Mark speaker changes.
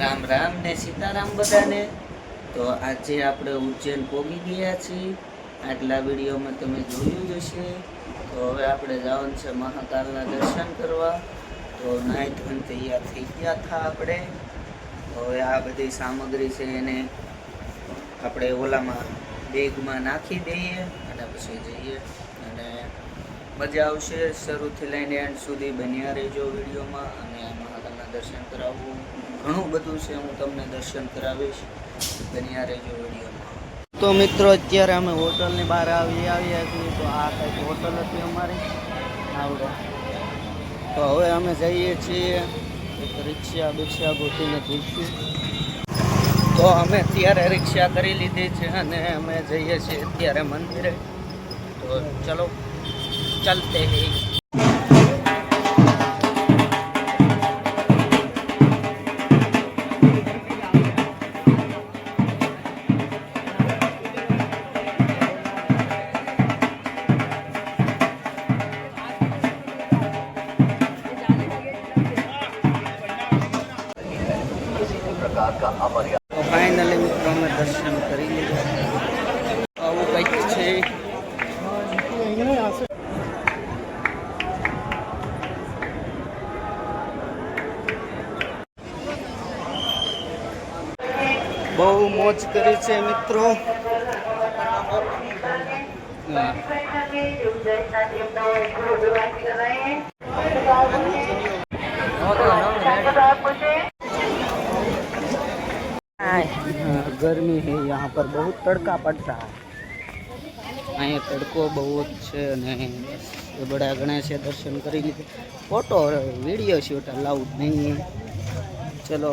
Speaker 1: રામ રામ ને સીતારામ બધાને. તો આજે આપણે ઉજ્જૈન પોગી ગયા છીએ. આટલા વિડીયોમાં તમે જોયું જ હશે. તો હવે આપણે જવાનું છે મહાકાલના દર્શન કરવા. તો નાય ધન તૈયાર થઈ ગયા હતા આપણે. હવે આ બધી સામગ્રી છે એને આપણે ઓલામાં બેગમાં નાખી દઈએ અને પછી જઈએ. અને મજા આવશે. શરૂથી લઈને એન્ડ સુધી બન્યા રહેજો વિડીયોમાં. અને મહાકાલના દર્શન કરાવવું. ઘણું બધું છે, હું તમને દર્શન કરાવીશ. બન્યા રહેજો વિડીયોમાં. તો મિત્રો, અત્યારે અમે હોટલની બહાર આવી આવ્યા છીએ. તો આ કંઈક હોટલ હતી અમારી. આવડે. તો હવે અમે જઈએ છીએ એક રિક્ષા બિક્ષા ગોતીને જઈશું તો અમે અત્યારે રિક્ષા કરી લીધી છે અને અમે જઈએ છીએ અત્યારે મંદિરે. તો ચલો, ચાલતે હે. તો ફાઇનલી મિત્રો અમે દર્શન કરી લીધા આવું કંઈક છે બહુ મોજ કરી છે મિત્રો ગરમી હે યહાં પર બહુ તડકા પડ રહા અહીંયા તડકો બહુ જ છે અને બધા ગણેશે દર્શન કરી લીધું ફોટો વીડિયો શૂટ અલાઉડ નહીં ચલો